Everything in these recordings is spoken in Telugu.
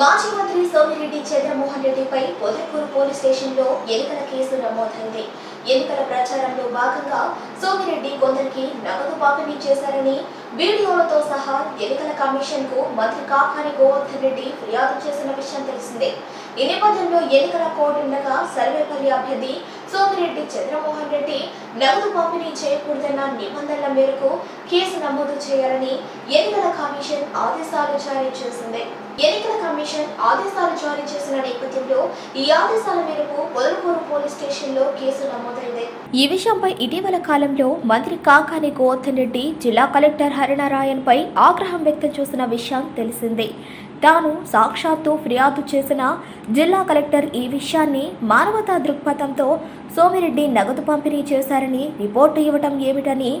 మాజీ మంత్రి సోమిరెడ్డి చంద్రమోహన్ రెడ్డిపై పొదర్పూర్ పోలీస్ స్టేషన్లో ఎన్నికల కేసు నమోదైంది. ఎన్నికల ప్రచారంలో భాగంగా సోమిరెడ్డి కొందరికి నగదు పంపిణీ చేశారని వీడియోలతో సహా ఎన్నికల కమిషన్కు మంత్రి కాకాని గోవర్ధన్ రెడ్డి ఫిర్యాదు చేసిన విషయం తెలిసిందే. ఈ నేపథ్యంలో ఎన్నికల కోడ్ ఉండగా సర్వేపల్లి అభ్యర్థి సోమిరెడ్డి చంద్రమోహన్ రెడ్డి నగదు పంపిణీ చేయకూడదన్న నిబంధనల మేరకు కేసు నమోదు చేయాలని ఎన్నికల కమిషన్ ఆదేశాలు జారీ చేసింది. ఎన్నికల కమిషన్ ఆదేశాలు జారీ చేసిన నేపథ్యంలో ఈ ఆదేశాల మేరకు పొదలకూరు పోలీస్ స్టేషన్లో కేసు నమోదైంది. ఈ విషయంపై ఇటీవల కాలంలో మంత్రి కాకాని గోవర్ధన్ రెడ్డి జిల్లా కలెక్టర్ హరినారాయణ్ పై ఆగ్రహం వ్యక్తం చేసిన విషయం తెలిసిందే. తాను సాక్షాత్తు ఫిర్యాదు చేసిన జిల్లా కలెక్టర్ ఈ విషయాన్ని మానవతా దృక్పథంతో సోమిరెడ్డి నగదు పంపిణీ చేశారని రిపోర్టు ఇవ్వటం ఏమిటని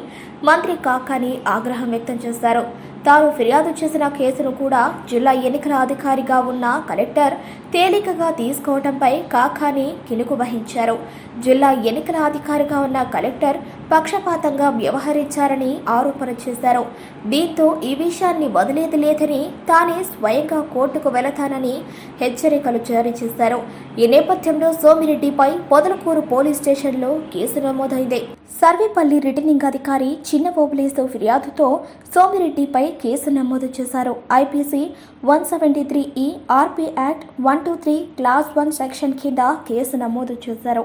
మంత్రి కాకాని ఆగ్రహం వ్యక్తం చేశారు. తాను ఫిర్యాదు చేసిన కేసును కూడా జిల్లా ఎన్నికల అధికారిగా ఉన్న కలెక్టర్ తేలికగా తీసుకోవడంపై కాకాని కినుకు వహించారు. జిల్లా ఎన్నికల అధికారిగా ఉన్న కలెక్టర్ పక్షపాతంగా వ్యవహరించారని ఆరోపణ చేశారు. దీంతో ఈ విషయాన్ని వదిలేది లేదని తానే స్వయంగా కోర్టుకు వెళతానని హెచ్చరికలు జారీ చేశారు. ఈ నేపథ్యంలో సోమిరెడ్డిపై పొదలకూరు పోలీస్ స్టేషన్లో కేసు నమోదైంది. సర్వేపల్లి రిటర్నింగ్ అధికారి చిన్న బోబులేసు ఫిర్యాదుతో సోమిరెడ్డిపై కేసు నమోదు చేశారు. IPC one seventy three E RP act one two three clause one section కింద కేసు నమోదు చేశారు.